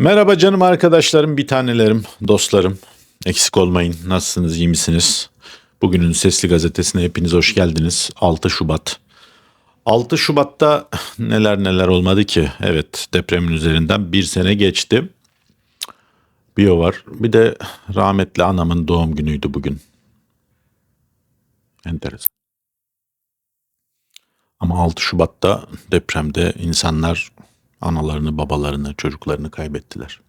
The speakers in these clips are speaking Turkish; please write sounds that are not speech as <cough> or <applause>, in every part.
Merhaba canım arkadaşlarım, bir tanelerim, dostlarım. Eksik olmayın. Nasılsınız, iyi misiniz? Bugünün Sesli Gazetesi'ne hepiniz hoş geldiniz. 6 Şubat. 6 Şubat'ta neler neler olmadı ki. Evet depremin üzerinden bir sene geçti. Bir o var. Bir de rahmetli anamın doğum günüydü bugün. Enteresan. Ama 6 Şubat'ta depremde insanlar analarını, babalarını, çocuklarını kaybettiler.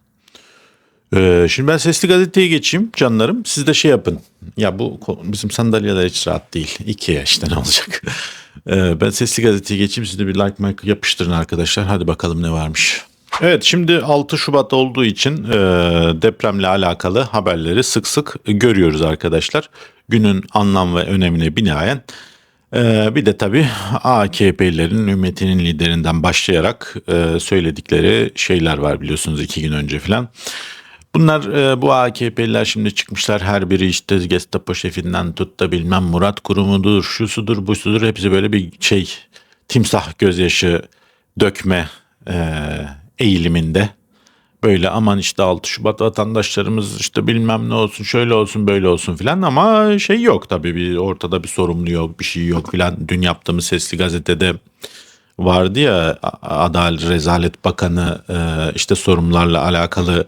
Ee, şimdi ben sesli gazeteye geçeyim canlarım. Siz de şey yapın. Ya bu bizim sandalyeler hiç rahat değil. Ikea işte ne olacak. Ee, ben sesli gazeteye geçeyim. Siz de bir like like yapıştırın arkadaşlar. Hadi bakalım ne varmış. Evet şimdi 6 Şubat olduğu için e, depremle alakalı haberleri sık sık görüyoruz arkadaşlar. Günün anlam ve önemine binaen ee, bir de tabii AKP'lilerin ümmetinin liderinden başlayarak e, söyledikleri şeyler var biliyorsunuz iki gün önce falan. Bunlar e, bu AKP'liler şimdi çıkmışlar her biri işte Gestapo şefinden tut da bilmem Murat Kurumu'dur, şusudur, busudur hepsi böyle bir şey timsah gözyaşı dökme e, eğiliminde. Böyle aman işte 6 Şubat vatandaşlarımız işte bilmem ne olsun şöyle olsun böyle olsun filan ama şey yok tabii bir ortada bir sorumlu yok bir şey yok filan. Dün yaptığımız sesli gazetede vardı ya Adalet Rezalet Bakanı e, işte sorumlularla alakalı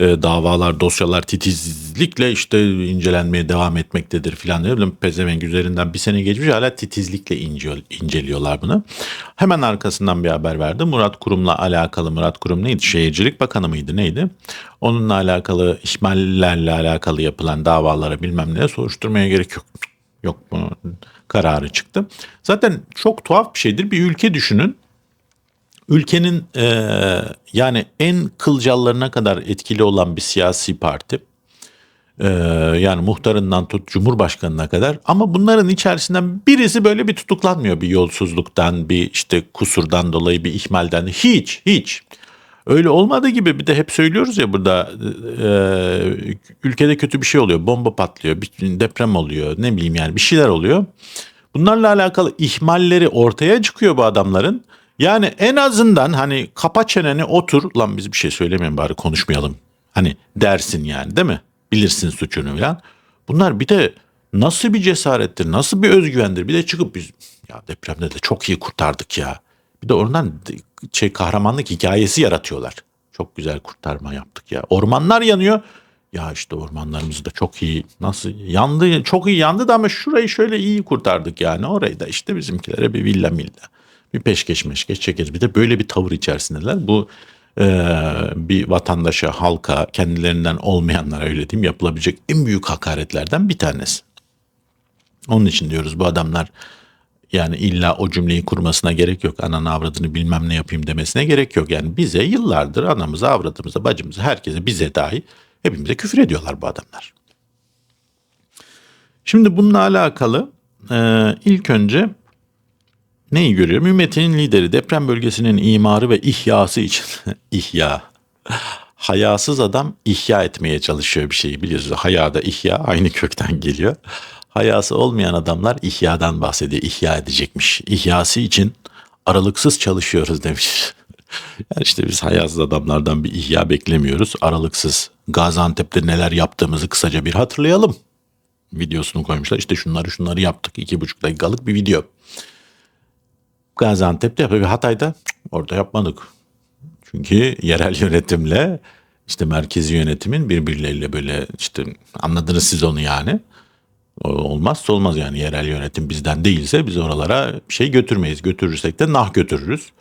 e, davalar dosyalar titizlikle işte incelenmeye devam etmektedir filan diyor. Bilmiyorum, Pezevenk üzerinden bir sene geçmiş hala titizlikle ince- inceliyorlar bunu. Hemen arkasından bir haber verdi. Murat Kurum'la alakalı Murat Kurum neydi? Şehircilik Bakanı mıydı neydi? Onunla alakalı ihmallerle alakalı yapılan davalara bilmem ne soruşturmaya gerek yok. Yok bunun kararı çıktı. Zaten çok tuhaf bir şeydir. Bir ülke düşünün. Ülkenin e, yani en kılcallarına kadar etkili olan bir siyasi parti. E, yani muhtarından tut cumhurbaşkanına kadar. Ama bunların içerisinden birisi böyle bir tutuklanmıyor bir yolsuzluktan bir işte kusurdan dolayı bir ihmalden. Hiç hiç. Öyle olmadığı gibi bir de hep söylüyoruz ya burada e, ülkede kötü bir şey oluyor. Bomba patlıyor bir deprem oluyor ne bileyim yani bir şeyler oluyor. Bunlarla alakalı ihmalleri ortaya çıkıyor bu adamların yani en azından hani kapa çeneni otur lan biz bir şey söylemeyin bari konuşmayalım hani dersin yani değil mi bilirsin suçunu falan bunlar bir de nasıl bir cesarettir nasıl bir özgüvendir bir de çıkıp biz ya depremde de çok iyi kurtardık ya bir de oradan şey kahramanlık hikayesi yaratıyorlar. Çok güzel kurtarma yaptık ya. Ormanlar yanıyor. Ya işte ormanlarımız da çok iyi. Nasıl yandı? Çok iyi yandı da ama şurayı şöyle iyi kurtardık yani. Orayı da işte bizimkilere bir villa milla. Bir peşkeş meşkeş çekeriz. Bir de böyle bir tavır içerisindeler. Bu e, bir vatandaşa, halka, kendilerinden olmayanlara öyle diyeyim yapılabilecek en büyük hakaretlerden bir tanesi. Onun için diyoruz bu adamlar yani illa o cümleyi kurmasına gerek yok. Ananı avradını bilmem ne yapayım demesine gerek yok. Yani bize yıllardır anamıza, avradımıza, bacımıza, herkese bize dahi hepimize küfür ediyorlar bu adamlar. Şimdi bununla alakalı e, ilk önce neyi görüyorum? Ümmetinin lideri deprem bölgesinin imarı ve ihyası için <laughs> ihya. Hayasız adam ihya etmeye çalışıyor bir şeyi biliyorsunuz. Hayada ihya aynı kökten geliyor. Hayası olmayan adamlar ihyadan bahsediyor. İhya edecekmiş. İhyası için aralıksız çalışıyoruz demiş. <laughs> Yani işte biz hayasız adamlardan bir ihya beklemiyoruz. Aralıksız Gaziantep'te neler yaptığımızı kısaca bir hatırlayalım. Videosunu koymuşlar. İşte şunları şunları yaptık. iki buçuk dakikalık bir video. Gaziantep'te yapıyor. Hatay'da orada yapmadık. Çünkü yerel yönetimle işte merkezi yönetimin birbirleriyle böyle işte anladınız siz onu yani. Olmazsa olmaz yani yerel yönetim bizden değilse biz oralara bir şey götürmeyiz. Götürürsek de nah götürürüz.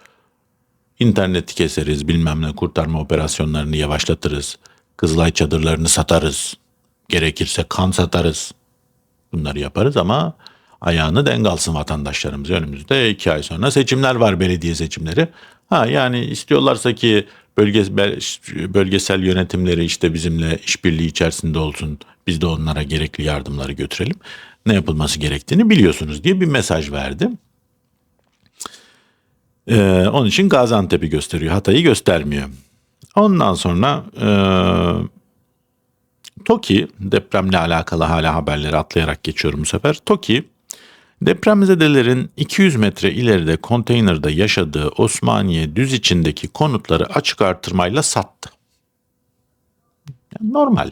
İnterneti keseriz bilmem ne kurtarma operasyonlarını yavaşlatırız. Kızılay çadırlarını satarız. Gerekirse kan satarız. Bunları yaparız ama ayağını denk alsın vatandaşlarımız. Önümüzde iki ay sonra seçimler var belediye seçimleri. Ha yani istiyorlarsa ki bölge, bölgesel yönetimleri işte bizimle işbirliği içerisinde olsun. Biz de onlara gerekli yardımları götürelim. Ne yapılması gerektiğini biliyorsunuz diye bir mesaj verdi. Ee, onun için Gaziantep'i gösteriyor. Hatay'ı göstermiyor. Ondan sonra e, TOKİ depremle alakalı hala haberleri atlayarak geçiyorum bu sefer. TOKİ depremzedelerin 200 metre ileride konteynerde yaşadığı Osmaniye düz içindeki konutları açık artırmayla sattı. Yani normal.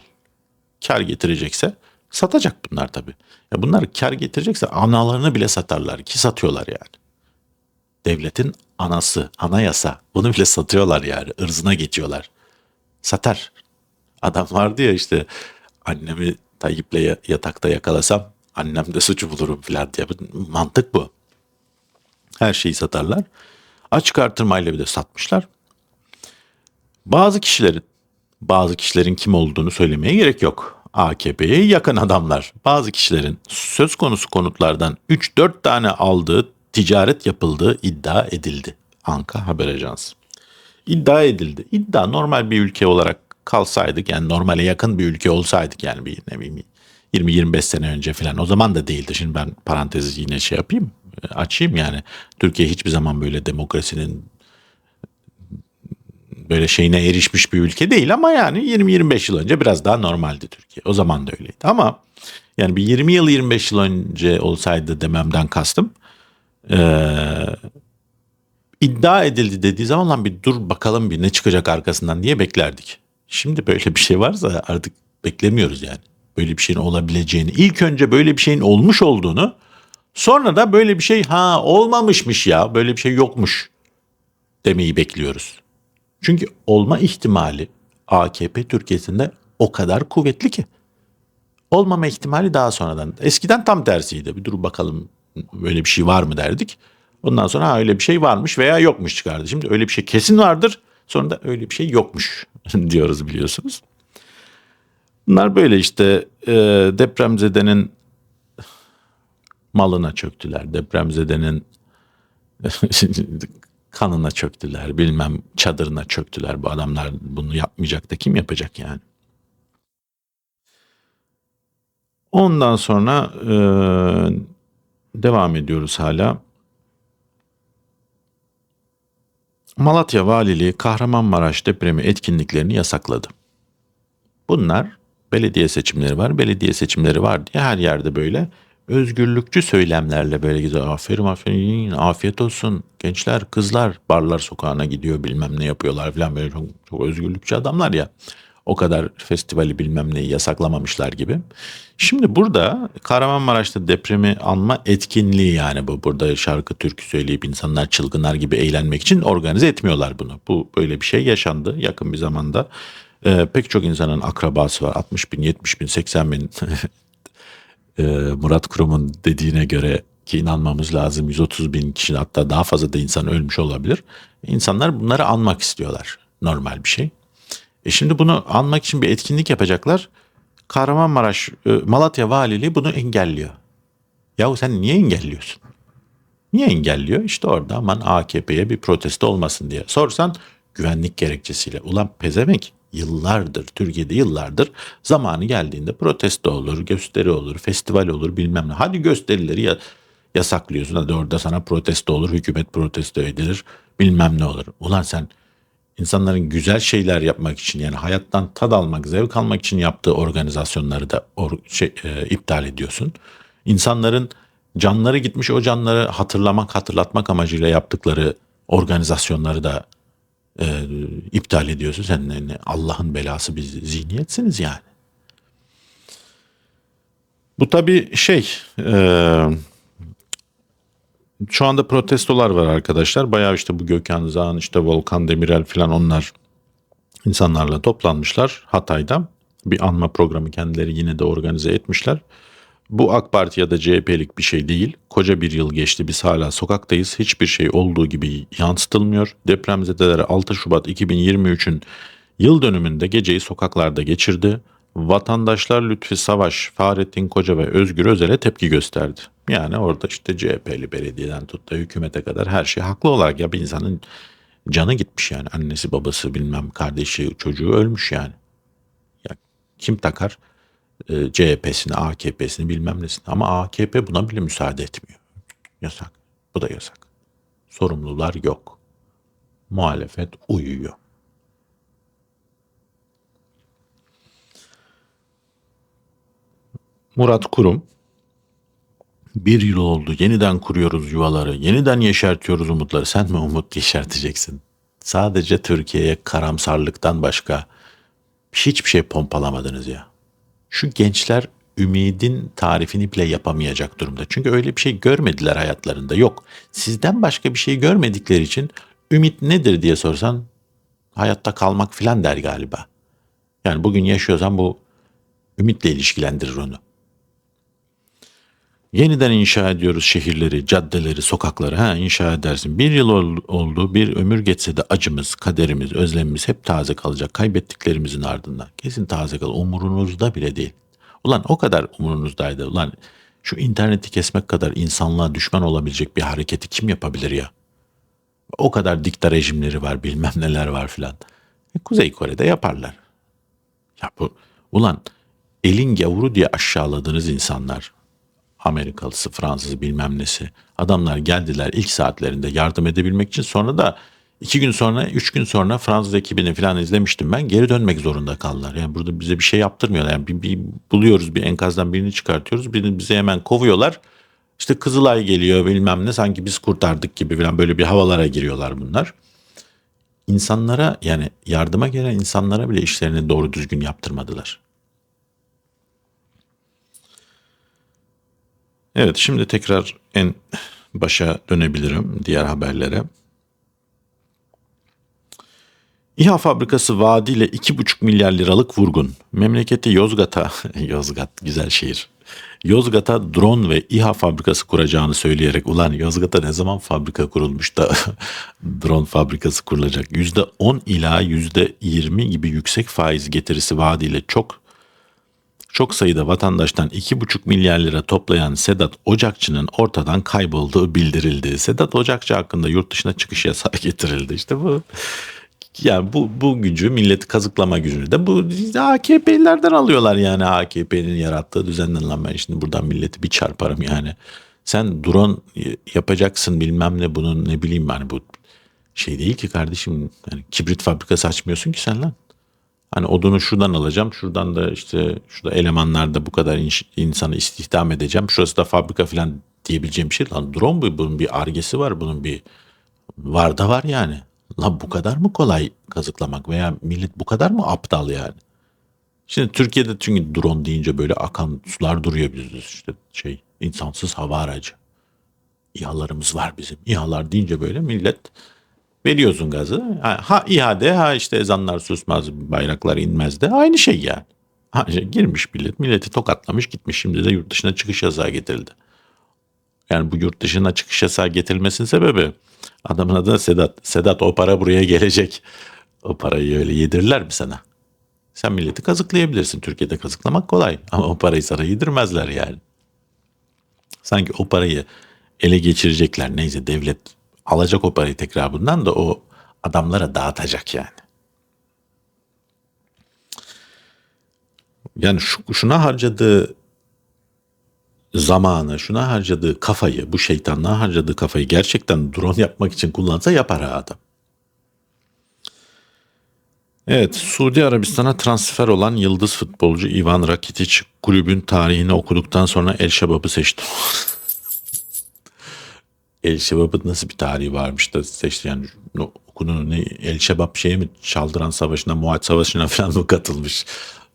Kar getirecekse satacak bunlar tabii. Ya bunlar kar getirecekse analarını bile satarlar ki satıyorlar yani. Devletin anası, anayasa bunu bile satıyorlar yani. ırzına geçiyorlar. Satar. Adam vardı ya işte annemi Tayyip'le yatakta yakalasam annem de suçu bulurum filan diye. Mantık bu. Her şeyi satarlar. Açık artırmayla bir de satmışlar. Bazı kişilerin, bazı kişilerin kim olduğunu söylemeye gerek yok. AKP'ye yakın adamlar. Bazı kişilerin söz konusu konutlardan 3-4 tane aldığı, ticaret yapıldığı iddia edildi. Anka Haber Ajansı. İddia edildi. İddia normal bir ülke olarak kalsaydık yani normale yakın bir ülke olsaydık yani bir ne bileyim 20-25 sene önce falan o zaman da değildi. Şimdi ben parantezi yine şey yapayım açayım yani. Türkiye hiçbir zaman böyle demokrasinin böyle şeyine erişmiş bir ülke değil ama yani 20-25 yıl önce biraz daha normaldi Türkiye. O zaman da öyleydi ama yani bir 20 yıl 25 yıl önce olsaydı dememden kastım. Ee, iddia edildi dediği zaman lan bir dur bakalım bir ne çıkacak arkasından diye beklerdik. Şimdi böyle bir şey varsa artık beklemiyoruz yani. Böyle bir şeyin olabileceğini. İlk önce böyle bir şeyin olmuş olduğunu sonra da böyle bir şey ha olmamışmış ya böyle bir şey yokmuş demeyi bekliyoruz. Çünkü olma ihtimali AKP Türkiye'sinde o kadar kuvvetli ki. Olmama ihtimali daha sonradan. Eskiden tam tersiydi. Bir dur bakalım böyle bir şey var mı derdik. Ondan sonra ha öyle bir şey varmış veya yokmuş çıkardı. Şimdi öyle bir şey kesin vardır. Sonra da öyle bir şey yokmuş <laughs> diyoruz biliyorsunuz. Bunlar böyle işte e, depremzedenin malına çöktüler. Depremzedenin <laughs> kanına çöktüler. Bilmem çadırına çöktüler. Bu adamlar bunu yapmayacak da kim yapacak yani? Ondan sonra e, devam ediyoruz hala. Malatya Valiliği Kahramanmaraş depremi etkinliklerini yasakladı. Bunlar belediye seçimleri var, belediye seçimleri var diye her yerde böyle özgürlükçü söylemlerle böyle gidiyor. Aferin aferin afiyet olsun gençler kızlar barlar sokağına gidiyor bilmem ne yapıyorlar falan böyle çok, çok özgürlükçü adamlar ya. O kadar festivali bilmem neyi yasaklamamışlar gibi. Şimdi burada Kahramanmaraş'ta depremi anma etkinliği yani bu. Burada şarkı türkü söyleyip insanlar çılgınlar gibi eğlenmek için organize etmiyorlar bunu. Bu böyle bir şey yaşandı yakın bir zamanda. Ee, pek çok insanın akrabası var. 60 bin, 70 bin, 80 bin <laughs> e, Murat Kurum'un dediğine göre ki inanmamız lazım 130 bin kişi hatta daha fazla da insan ölmüş olabilir. İnsanlar bunları anmak istiyorlar. Normal bir şey. E şimdi bunu anmak için bir etkinlik yapacaklar. Kahramanmaraş, e, Malatya Valiliği bunu engelliyor. Yahu sen niye engelliyorsun? Niye engelliyor? İşte orada aman AKP'ye bir protesto olmasın diye. Sorsan güvenlik gerekçesiyle. Ulan pezemek yıllardır, Türkiye'de yıllardır zamanı geldiğinde protesto olur, gösteri olur, festival olur bilmem ne. Hadi gösterileri ya, yasaklıyorsun. Hadi orada sana protesto olur, hükümet protesto edilir bilmem ne olur. Ulan sen insanların güzel şeyler yapmak için yani hayattan tad almak, zevk almak için yaptığı organizasyonları da or, şey, e, iptal ediyorsun. İnsanların canları gitmiş o canları hatırlamak, hatırlatmak amacıyla yaptıkları organizasyonları da e, iptal ediyorsun. Sen ne, Allah'ın belası bir zihniyetsiniz yani. Bu tabii şey e, şu anda protestolar var arkadaşlar. Bayağı işte bu Gökhan Zağan işte Volkan Demirel falan onlar insanlarla toplanmışlar Hatay'da. Bir anma programı kendileri yine de organize etmişler. Bu AK Parti ya da CHP'lik bir şey değil. Koca bir yıl geçti biz hala sokaktayız. Hiçbir şey olduğu gibi yansıtılmıyor. Depremzedeler 6 Şubat 2023'ün yıl dönümünde geceyi sokaklarda geçirdi. Vatandaşlar Lütfi Savaş, Fahrettin Koca ve Özgür Özel'e tepki gösterdi. Yani orada işte CHP'li belediyeden tut da hükümete kadar her şey haklı olarak ya bir insanın canı gitmiş yani annesi babası bilmem kardeşi çocuğu ölmüş yani. Ya kim takar? E, CHP'sini, AKP'sini bilmem nesini. Ama AKP buna bile müsaade etmiyor. Yasak. Bu da yasak. Sorumlular yok. Muhalefet uyuyor. Murat Kurum bir yıl oldu. Yeniden kuruyoruz yuvaları. Yeniden yeşertiyoruz umutları. Sen mi umut yeşerteceksin? Sadece Türkiye'ye karamsarlıktan başka hiçbir şey pompalamadınız ya. Şu gençler ümidin tarifini bile yapamayacak durumda. Çünkü öyle bir şey görmediler hayatlarında. Yok. Sizden başka bir şey görmedikleri için ümit nedir diye sorsan hayatta kalmak filan der galiba. Yani bugün yaşıyorsan bu ümitle ilişkilendirir onu. Yeniden inşa ediyoruz şehirleri, caddeleri, sokakları. Ha inşa edersin. Bir yıl ol- oldu, bir ömür geçse de acımız, kaderimiz, özlemimiz hep taze kalacak. Kaybettiklerimizin ardından. Kesin taze kalır. Umurunuzda bile değil. Ulan o kadar umurunuzdaydı. Ulan şu interneti kesmek kadar insanlığa düşman olabilecek bir hareketi kim yapabilir ya? O kadar dikta rejimleri var, bilmem neler var filan. E, Kuzey Kore'de yaparlar. Ya bu ulan elin gavuru diye aşağıladığınız insanlar Amerikalısı, Fransızı bilmem nesi. Adamlar geldiler ilk saatlerinde yardım edebilmek için sonra da iki gün sonra, üç gün sonra Fransız ekibini falan izlemiştim ben. Geri dönmek zorunda kaldılar. Yani burada bize bir şey yaptırmıyorlar. Yani bir, bir buluyoruz bir enkazdan birini çıkartıyoruz. Birini bize hemen kovuyorlar. İşte Kızılay geliyor bilmem ne sanki biz kurtardık gibi falan böyle bir havalara giriyorlar bunlar. İnsanlara yani yardıma gelen insanlara bile işlerini doğru düzgün yaptırmadılar. Evet şimdi tekrar en başa dönebilirim diğer haberlere. İHA fabrikası vaadiyle 2,5 milyar liralık vurgun. Memleketi Yozgat'a, <laughs> Yozgat güzel şehir. Yozgat'a drone ve İHA fabrikası kuracağını söyleyerek ulan Yozgat'a ne zaman fabrika kurulmuş da <laughs> drone fabrikası kurulacak. %10 ila %20 gibi yüksek faiz getirisi vaadiyle çok çok sayıda vatandaştan 2,5 milyar lira toplayan Sedat Ocakçı'nın ortadan kaybolduğu bildirildi. Sedat Ocakçı hakkında yurt dışına çıkış yasağı <laughs> getirildi. İşte bu yani bu bu gücü milleti kazıklama gücünü de bu AKP'lilerden alıyorlar yani AKP'nin yarattığı düzenden lan ben şimdi buradan milleti bir çarparım yani. Sen drone yapacaksın bilmem ne bunun ne bileyim yani bu şey değil ki kardeşim yani kibrit fabrikası açmıyorsun ki sen lan. Hani odunu şuradan alacağım. Şuradan da işte şurada elemanlarda bu kadar inş- insanı istihdam edeceğim. Şurası da fabrika falan diyebileceğim bir şey. Lan drone bu. Bunun bir argesi var. Bunun bir var da var yani. Lan bu kadar mı kolay kazıklamak veya millet bu kadar mı aptal yani? Şimdi Türkiye'de çünkü drone deyince böyle akan sular duruyor bizde işte şey insansız hava aracı. İHA'larımız var bizim. İHA'lar deyince böyle millet veriyorsun gazı. Ha, ha ihade ha işte ezanlar susmaz bayraklar inmez de aynı şey yani. Ha, şey, girmiş millet milleti tokatlamış gitmiş şimdi de yurt dışına çıkış yasağı getirildi. Yani bu yurt dışına çıkış yasağı getirilmesinin sebebi adamın adı da Sedat. Sedat o para buraya gelecek. O parayı öyle yedirirler mi sana? Sen milleti kazıklayabilirsin. Türkiye'de kazıklamak kolay ama o parayı sana yedirmezler yani. Sanki o parayı ele geçirecekler. Neyse devlet alacak o parayı tekrar bundan da o adamlara dağıtacak yani. Yani şu, şuna harcadığı zamanı, şuna harcadığı kafayı, bu şeytanlığa harcadığı kafayı gerçekten drone yapmak için kullansa yapar ha adam. Evet, Suudi Arabistan'a transfer olan yıldız futbolcu Ivan Rakitic kulübün tarihini okuduktan sonra El Şebab'ı seçti. <laughs> El Şebab'ın nasıl bir tarihi varmış da seçti yani okunun ne El Şebab şeye mi Çaldıran Savaşı'na, Muhat Savaşı'na <laughs> falan mı katılmış?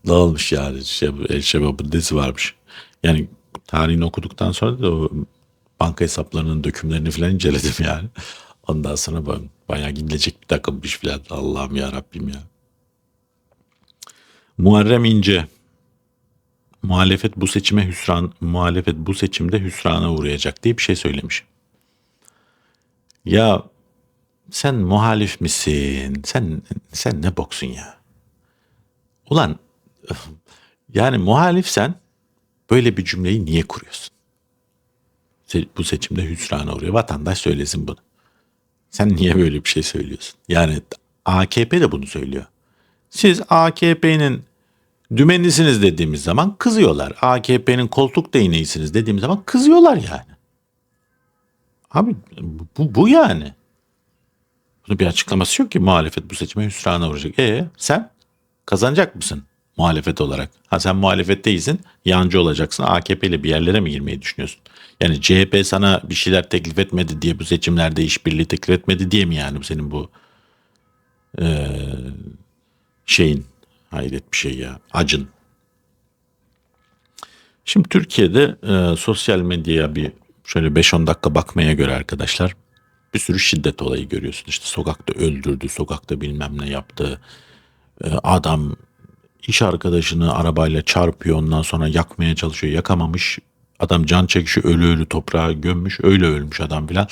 Olmuş yani şey, El Şebab'ın nesi varmış? Yani tarihini okuduktan sonra da o banka hesaplarının dökümlerini falan inceledim <laughs> yani. Ondan sonra ben bayağı gidilecek bir takımmış falan. Allah'ım ya Rabbim ya. Muharrem İnce muhalefet bu seçime hüsran muhalefet bu seçimde hüsrana uğrayacak diye bir şey söylemiş. Ya sen muhalif misin? Sen sen ne boksun ya? Ulan <laughs> yani muhalifsen böyle bir cümleyi niye kuruyorsun? Bu seçimde hüsrana uğruyor. Vatandaş söylesin bunu. Sen niye böyle bir şey söylüyorsun? Yani AKP de bunu söylüyor. Siz AKP'nin dümenisiniz dediğimiz zaman kızıyorlar. AKP'nin koltuk değneğisiniz dediğimiz zaman kızıyorlar yani. Abi bu, bu yani. Bunun bir açıklaması yok ki muhalefet bu seçime hüsrana uğrayacak. E sen kazanacak mısın muhalefet olarak? Ha sen muhalefet değilsin, yancı olacaksın. AKP ile bir yerlere mi girmeyi düşünüyorsun? Yani CHP sana bir şeyler teklif etmedi diye bu seçimlerde işbirliği teklif etmedi diye mi yani senin bu eee, şeyin Hayret bir şey ya. Acın. Şimdi Türkiye'de e, sosyal medyaya bir şöyle 5-10 dakika bakmaya göre arkadaşlar bir sürü şiddet olayı görüyorsun. İşte sokakta öldürdü, sokakta bilmem ne yaptı. E, adam iş arkadaşını arabayla çarpıyor ondan sonra yakmaya çalışıyor. Yakamamış. Adam can çekişi ölü ölü toprağa gömmüş. Öyle ölmüş adam filan.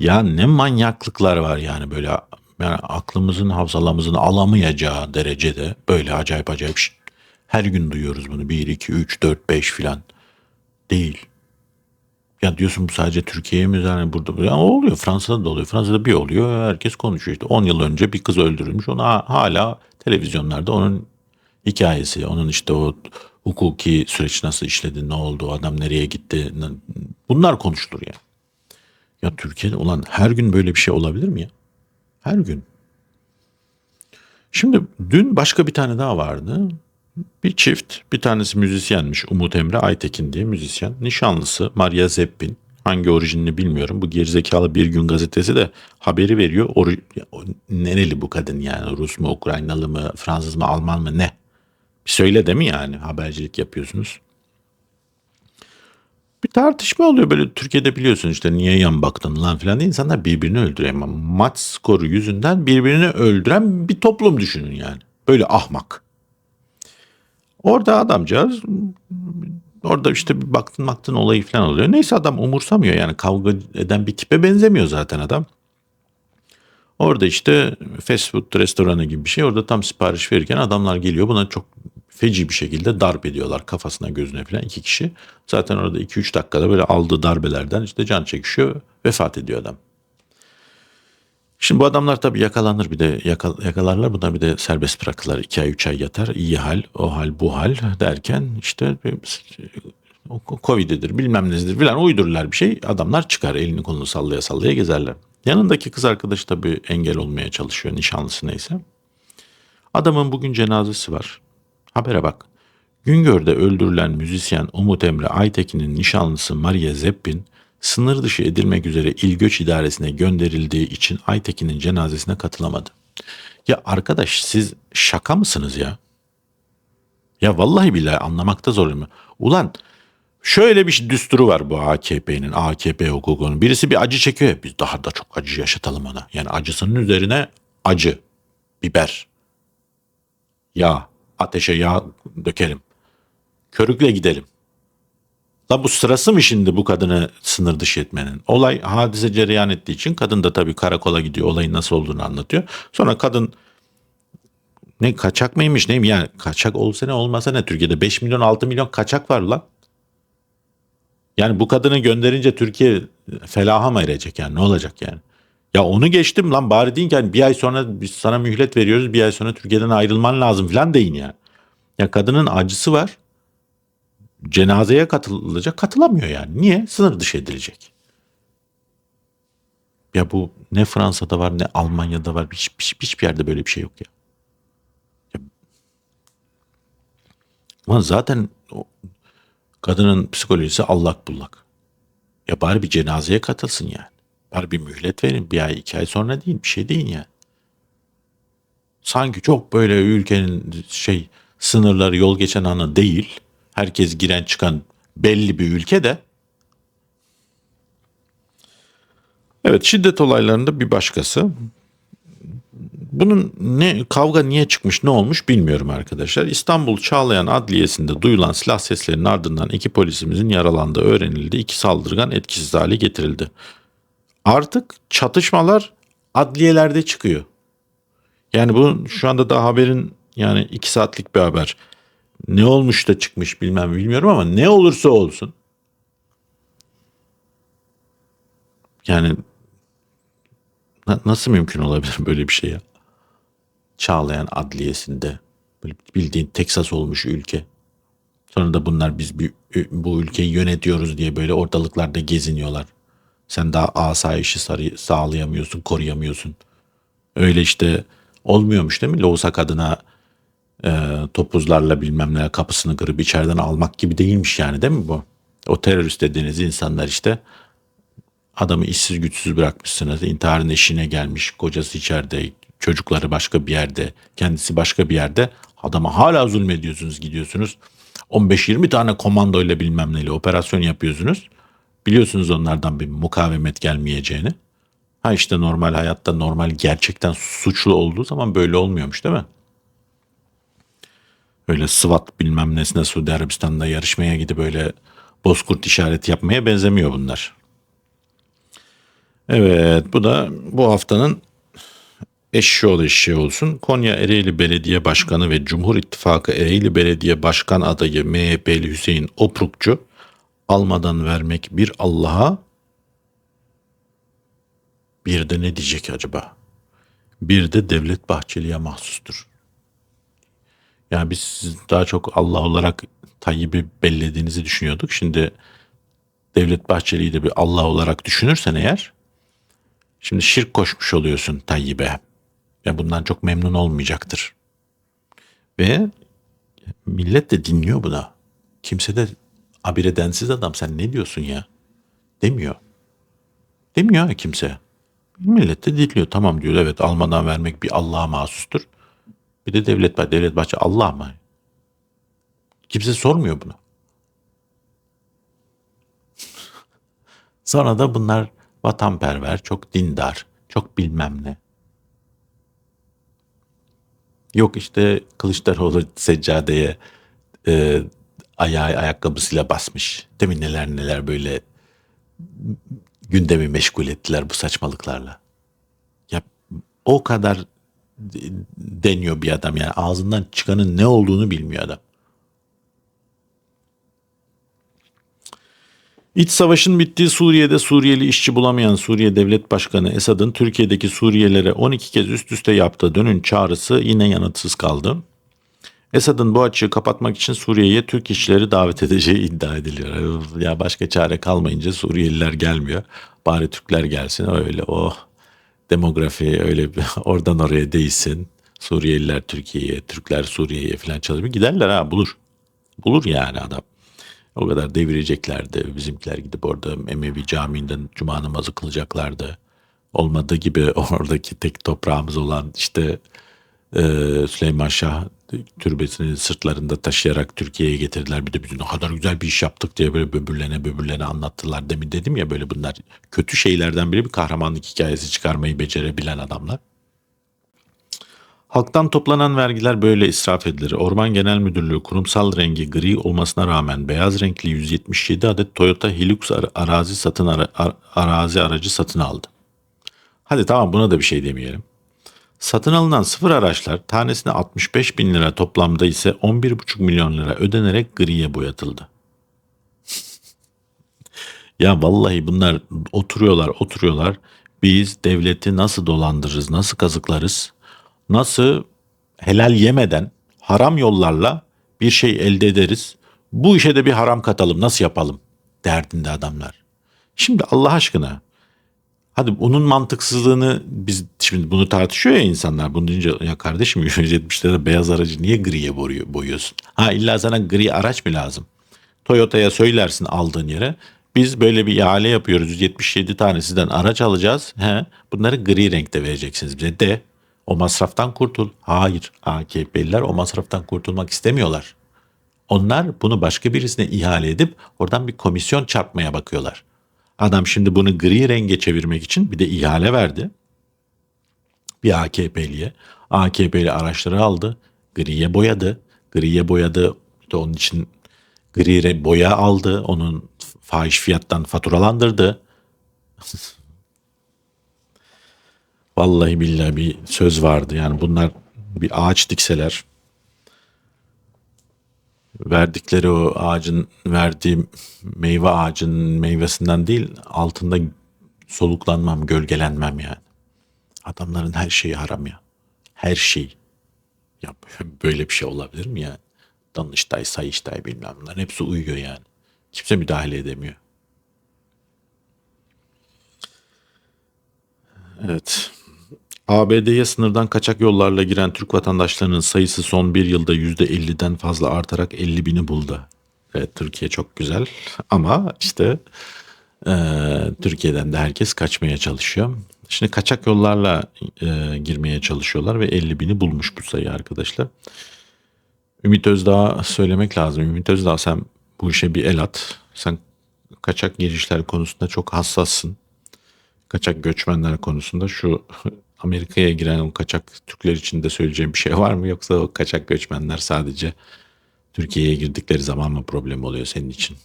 Ya ne manyaklıklar var yani böyle yani aklımızın hafızalamızın alamayacağı derecede böyle acayip acayip. Her gün duyuyoruz bunu. 1, 2, 3, 4, 5 filan. Değil. Ya diyorsun bu sadece Türkiye'ye mi yani burada ya oluyor Fransa'da da oluyor. Fransa'da bir oluyor herkes konuşuyor işte 10 yıl önce bir kız öldürülmüş ona hala televizyonlarda onun hikayesi onun işte o hukuki süreç nasıl işledi ne oldu adam nereye gitti bunlar konuşulur ya. Ya Türkiye'de olan her gün böyle bir şey olabilir mi ya? Her gün. Şimdi dün başka bir tane daha vardı. Bir çift, bir tanesi müzisyenmiş Umut Emre Aytekin diye müzisyen. Nişanlısı Maria Zeppin. Hangi orijinini bilmiyorum. Bu gerizekalı Bir Gün gazetesi de haberi veriyor. Ori, nereli bu kadın yani? Rus mu, Ukraynalı mı, Fransız mı, Alman mı ne? Bir söyle de mi yani habercilik yapıyorsunuz? Bir tartışma oluyor böyle Türkiye'de biliyorsun işte niye yan baktın lan filan diye insanlar birbirini öldürüyor. Maç skoru yüzünden birbirini öldüren bir toplum düşünün yani. Böyle ahmak. Orada adamcağız orada işte bir baktın baktın olayı falan oluyor. Neyse adam umursamıyor yani kavga eden bir tipe benzemiyor zaten adam. Orada işte fast food restoranı gibi bir şey. Orada tam sipariş verirken adamlar geliyor. Buna çok feci bir şekilde darp ediyorlar kafasına gözüne falan iki kişi. Zaten orada 2-3 dakikada böyle aldığı darbelerden işte can çekişiyor. Vefat ediyor adam. Şimdi bu adamlar tabii yakalanır bir de yakalarlar bunlar bir de serbest bırakırlar. 2 ay 3 ay yatar. iyi hal o hal bu hal derken işte Covid'dir bilmem nedir filan uydururlar bir şey. Adamlar çıkar elini kolunu sallaya sallaya gezerler. Yanındaki kız arkadaş tabii engel olmaya çalışıyor nişanlısı neyse. Adamın bugün cenazesi var. Habere bak. Güngör'de öldürülen müzisyen Umut Emre Aytekin'in nişanlısı Maria Zeppin sınır dışı edilmek üzere İl Göç İdaresi'ne gönderildiği için Aytekin'in cenazesine katılamadı. Ya arkadaş siz şaka mısınız ya? Ya vallahi billahi anlamakta zorlanıyorum. Ulan şöyle bir düsturu var bu AKP'nin, AKP hukukunun. Birisi bir acı çekiyor. Biz daha da çok acı yaşatalım ona. Yani acısının üzerine acı, biber, yağ, ateşe yağ dökelim. Körükle gidelim. La bu sırası mı şimdi bu kadını sınır dışı etmenin? Olay hadise cereyan ettiği için kadın da tabii karakola gidiyor. Olayın nasıl olduğunu anlatıyor. Sonra kadın ne kaçak mıymış neyim yani kaçak olsa ne olmasa ne Türkiye'de 5 milyon 6 milyon kaçak var lan. Yani bu kadını gönderince Türkiye felaha mı erecek yani ne olacak yani? Ya onu geçtim lan bari deyin ki hani bir ay sonra biz sana mühlet veriyoruz bir ay sonra Türkiye'den ayrılman lazım falan deyin ya. Ya kadının acısı var cenazeye katılacak katılamıyor yani. Niye? Sınır dışı edilecek. Ya bu ne Fransa'da var ne Almanya'da var. Hiç, hiç, hiçbir yerde böyle bir şey yok ya. ya ama zaten o, kadının psikolojisi allak bullak. Ya bari bir cenazeye katılsın yani. Bari bir mühlet verin. Bir ay iki ay sonra değil. Bir şey değil yani. Sanki çok böyle ülkenin şey sınırları yol geçen anı değil herkes giren çıkan belli bir ülke de Evet şiddet olaylarında bir başkası. Bunun ne kavga niye çıkmış ne olmuş bilmiyorum arkadaşlar. İstanbul Çağlayan Adliyesi'nde duyulan silah seslerinin ardından iki polisimizin yaralandığı öğrenildi. İki saldırgan etkisiz hale getirildi. Artık çatışmalar adliyelerde çıkıyor. Yani bu şu anda da haberin yani iki saatlik bir haber ne olmuş da çıkmış bilmem bilmiyorum ama ne olursa olsun yani na- nasıl mümkün olabilir böyle bir şey ya? Çağlayan adliyesinde böyle bildiğin Teksas olmuş ülke. Sonra da bunlar biz bir, bu ülkeyi yönetiyoruz diye böyle ortalıklarda geziniyorlar. Sen daha asayişi sağlayamıyorsun, koruyamıyorsun. Öyle işte olmuyormuş değil mi? Loğusa adına e, topuzlarla bilmem ne kapısını kırıp içeriden almak gibi değilmiş yani değil mi bu? O terörist dediğiniz insanlar işte adamı işsiz güçsüz bırakmışsınız. İntiharın eşiğine gelmiş. Kocası içeride çocukları başka bir yerde, kendisi başka bir yerde. Adama hala zulmediyorsunuz, gidiyorsunuz. 15-20 tane komandoyla bilmem neyle operasyon yapıyorsunuz. Biliyorsunuz onlardan bir mukavemet gelmeyeceğini. Ha işte normal hayatta normal gerçekten suçlu olduğu zaman böyle olmuyormuş değil mi? Öyle SWAT bilmem nesine Suudi Arabistan'da yarışmaya gidip böyle bozkurt işareti yapmaya benzemiyor bunlar. Evet bu da bu haftanın eşşoğlu eşeği olsun. Konya Ereğli Belediye Başkanı ve Cumhur İttifakı Ereğli Belediye Başkan adayı MHP'li Hüseyin Oprukçu almadan vermek bir Allah'a bir de ne diyecek acaba? Bir de Devlet Bahçeli'ye mahsustur. Yani biz daha çok Allah olarak Tayyip'i bellediğinizi düşünüyorduk. Şimdi Devlet Bahçeli'yi de bir Allah olarak düşünürsen eğer şimdi şirk koşmuş oluyorsun Tayyip'e. Ve bundan çok memnun olmayacaktır. Ve millet de dinliyor buna. Kimse de abire densiz adam sen ne diyorsun ya? Demiyor. Demiyor kimse. Millet de dinliyor. Tamam diyor evet almadan vermek bir Allah'a mahsustur. Bir de devlet var. Devlet bahçe Allah mı? Kimse sormuyor bunu. <laughs> Sonra da bunlar vatanperver, çok dindar, çok bilmem ne. Yok işte Kılıçdaroğlu seccadeye e, ayağı ayakkabısıyla basmış. Demin neler neler böyle gündemi meşgul ettiler bu saçmalıklarla. Ya o kadar deniyor bir adam yani ağzından çıkanın ne olduğunu bilmiyor adam. İç savaşın bittiği Suriye'de Suriyeli işçi bulamayan Suriye Devlet Başkanı Esad'ın Türkiye'deki Suriyelilere 12 kez üst üste yaptığı dönün çağrısı yine yanıtsız kaldı. Esad'ın bu açığı kapatmak için Suriye'ye Türk işçileri davet edeceği iddia ediliyor. Ya başka çare kalmayınca Suriyeliler gelmiyor. Bari Türkler gelsin öyle oh demografi öyle <laughs> oradan oraya değilsin. Suriyeliler Türkiye'ye, Türkler Suriye'ye falan çalışıyor. Giderler ha bulur. Bulur yani adam. O kadar devireceklerdi. Bizimkiler gidip orada Emevi Camii'nden cuma namazı kılacaklardı. Olmadığı gibi <laughs> oradaki tek toprağımız olan işte e, Süleyman Şah türbesini sırtlarında taşıyarak Türkiye'ye getirdiler. Bir de biz ne kadar güzel bir iş yaptık diye böyle böbürlene böbürlene anlattılar. Demin dedim ya böyle bunlar kötü şeylerden biri bir kahramanlık hikayesi çıkarmayı becerebilen adamlar. Halktan toplanan vergiler böyle israf edilir. Orman Genel Müdürlüğü kurumsal rengi gri olmasına rağmen beyaz renkli 177 adet Toyota Hilux ar- arazi satın ara- ar- arazi aracı satın aldı. Hadi tamam buna da bir şey demeyelim. Satın alınan sıfır araçlar tanesine 65 bin lira toplamda ise 11,5 milyon lira ödenerek griye boyatıldı. <laughs> ya vallahi bunlar oturuyorlar oturuyorlar. Biz devleti nasıl dolandırırız, nasıl kazıklarız, nasıl helal yemeden haram yollarla bir şey elde ederiz. Bu işe de bir haram katalım nasıl yapalım derdinde adamlar. Şimdi Allah aşkına Hadi bunun mantıksızlığını biz şimdi bunu tartışıyor ya insanlar. Bunu deyince ya kardeşim <laughs> 170'lerde beyaz aracı niye griye boyuyor, boyuyorsun? Ha illa sana gri araç mı lazım? Toyota'ya söylersin aldığın yere. Biz böyle bir ihale yapıyoruz. 177 tane sizden araç alacağız. He, bunları gri renkte vereceksiniz bize de. O masraftan kurtul. Hayır. AKP'liler o masraftan kurtulmak istemiyorlar. Onlar bunu başka birisine ihale edip oradan bir komisyon çarpmaya bakıyorlar. Adam şimdi bunu gri renge çevirmek için bir de ihale verdi. Bir AKP'liye. AKP'li araçları aldı. Griye boyadı. Griye boyadı. İşte onun için gri boya aldı. Onun fahiş fiyattan faturalandırdı. <laughs> Vallahi billahi bir söz vardı. Yani bunlar bir ağaç dikseler verdikleri o ağacın verdiği meyve ağacın meyvesinden değil altında soluklanmam, gölgelenmem yani. Adamların her şeyi haram ya. Her şey. Ya böyle bir şey olabilir mi yani? Danıştay, Sayıştay bilmem bunların hepsi uyuyor yani. Kimse müdahale edemiyor. Evet. ABD'ye sınırdan kaçak yollarla giren Türk vatandaşlarının sayısı son bir yılda %50'den fazla artarak 50 bini buldu. Evet, Türkiye çok güzel ama işte e, Türkiye'den de herkes kaçmaya çalışıyor. Şimdi kaçak yollarla e, girmeye çalışıyorlar ve 50 bini bulmuş bu sayı arkadaşlar. Ümit Özdağ'a söylemek lazım. Ümit Özdağ sen bu işe bir el at. Sen kaçak girişler konusunda çok hassassın. Kaçak göçmenler konusunda şu Amerika'ya giren o kaçak Türkler için de söyleyeceğim bir şey var mı? Yoksa o kaçak göçmenler sadece Türkiye'ye girdikleri zaman mı problem oluyor senin için?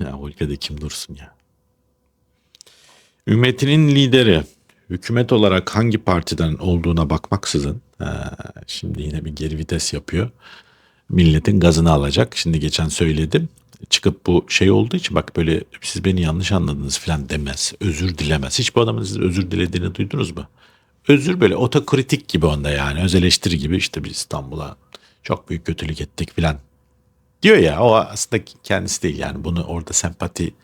Ya o ülkede kim dursun ya? Ümmetinin lideri hükümet olarak hangi partiden olduğuna bakmaksızın şimdi yine bir geri vites yapıyor. Milletin gazını alacak. Şimdi geçen söyledim. Çıkıp bu şey olduğu için bak böyle siz beni yanlış anladınız falan demez. Özür dilemez. Hiç bu adamın siz özür dilediğini duydunuz mu? Özür böyle otokritik gibi onda yani. Öz eleştiri gibi işte biz İstanbul'a çok büyük kötülük ettik falan diyor ya o aslında kendisi değil yani bunu orada sempati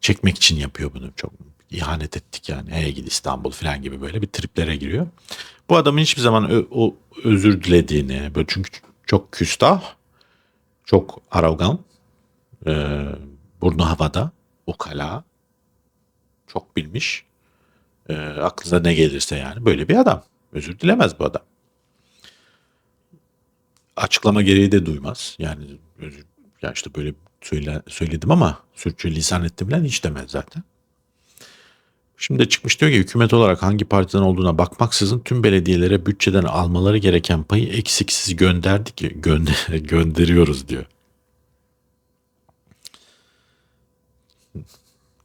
çekmek için yapıyor bunu çok ihanet ettik yani hey gidi İstanbul falan gibi böyle bir triplere giriyor. Bu adamın hiçbir zaman o özür dilediğini böyle çünkü çok küstah çok arogan e, burnu havada ukala çok bilmiş e, aklınıza ne gelirse yani böyle bir adam özür dilemez bu adam açıklama gereği de duymaz. Yani özür, ya işte böyle söyle, söyledim ama sürçülisan ettim bilen hiç demez zaten. Şimdi çıkmış diyor ki hükümet olarak hangi partiden olduğuna bakmaksızın tüm belediyelere bütçeden almaları gereken payı eksiksiz gönderdik gönder <laughs> gönderiyoruz diyor.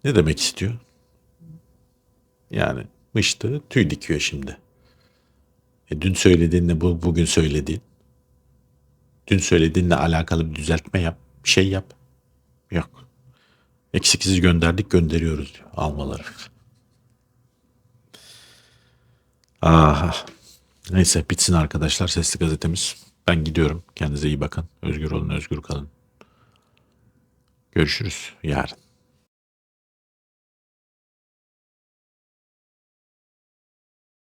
Ne demek istiyor? Yani mıştı tüy dikiyor şimdi. E, dün söylediğinle bu, bugün söylediğin. Dün söylediğinle alakalı bir düzeltme yap. Bir şey yap. Yok. Eksiksiz gönderdik gönderiyoruz diyor almaları. Aha. Neyse bitsin arkadaşlar sesli gazetemiz. Ben gidiyorum. Kendinize iyi bakın. Özgür olun, özgür kalın. Görüşürüz yarın.